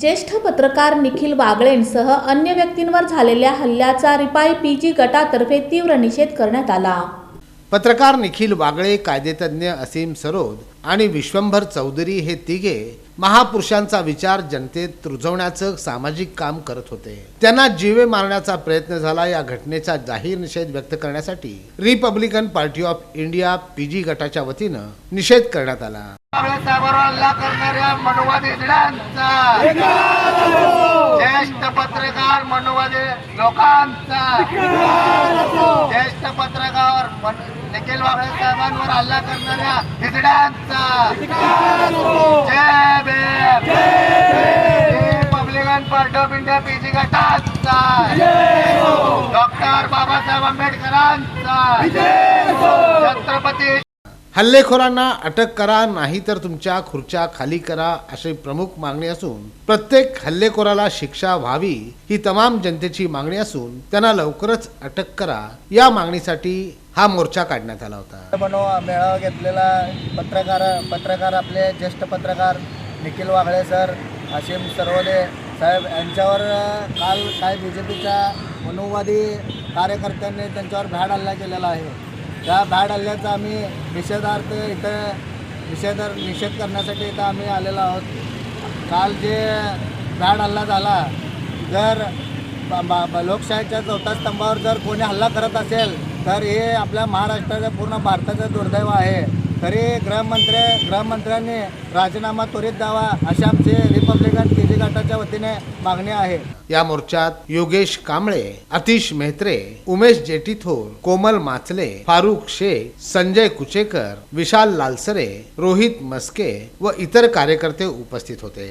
ज्येष्ठ पत्रकार निखिल वागळेंसह अन्य व्यक्तींवर झालेल्या हल्ल्याचा रिपाई पीजी गटातर्फे तीव्र निषेध करण्यात आला. पत्रकार निखिल वागळे कायदेतज्ञ असीम सरोद आणि विश्वंभर चौधरी हे तिघे महापुरुषांचा विचार जनतेत रुजवण्याचं सामाजिक काम करत होते. त्यांना जीवे मारण्याचा प्रयत्न झाला. या घटनेचा जाहीर निषेध व्यक्त करण्यासाठी Republican party of India PG गटाच्या वतीनं निषेध करण्यात आला. साहेबांवर हल्ला करणाऱ्या मनुवादी जिल्ह्यांचा ज्येष्ठ पत्रकार मनुवादी लोकांचा. ज्येष्ठ पत्रकार निखिल वागळे साहेबांवर हल्ला करणाऱ्या हिजड्यांचा जय Bhim. Republican part of India PG गटांचा. डॉक्टर बाबासाहेब आंबेडकरांचा. छत्रपती हल्लेखोरांना अटक करा नाही तर तुमच्या खुर्च्या खाली करा अशी प्रमुख मागणी असून प्रत्येक हल्लेखोराला शिक्षा व्हावी ही तमाम जनतेची मागणी असून त्यांना लवकरच अटक करा. या मागणीसाठी हा मोर्चा काढण्यात आला होता. मेळावा घेतलेला पत्रकार पत्रकार आपले ज्येष्ठ पत्रकार निखिल वाघळे सर असीम सरवदे साहेब यांच्यावर काल काय बी जे पीच्या मनुवादी कार्यकर्त्यांनी त्यांच्यावर भ्याड हल्ला केलेला आहे. त्या बॅड हल्ल्याचा आम्ही निषेधार्थ इथं निषेध निषेध करण्यासाठी इथं आम्ही आलेलो आहोत. काल जे बॅड हल्ला झाला जर लोकशाहीच्या चौथ्या स्तंभावर जर कोणी हल्ला करत असेल तर हे आपल्या महाराष्ट्राचं पूर्ण भारताचं दुर्दैव आहे. तरी गृहमंत्री गृहमंत्र्यांनी राजीनामा त्वरित द्यावा अशी आमची रिपब्लिकन केजी गटाच्या वतीने मागणी आहे. या मोर्चात योगेश कांबळे अतिश मेहत्रे उमेश जेटीथोर कोमल माचले फारुख शेख संजय कुचेकर विशाल लालसरे रोहित मस्के व इतर कार्यकर्ते उपस्थित होते.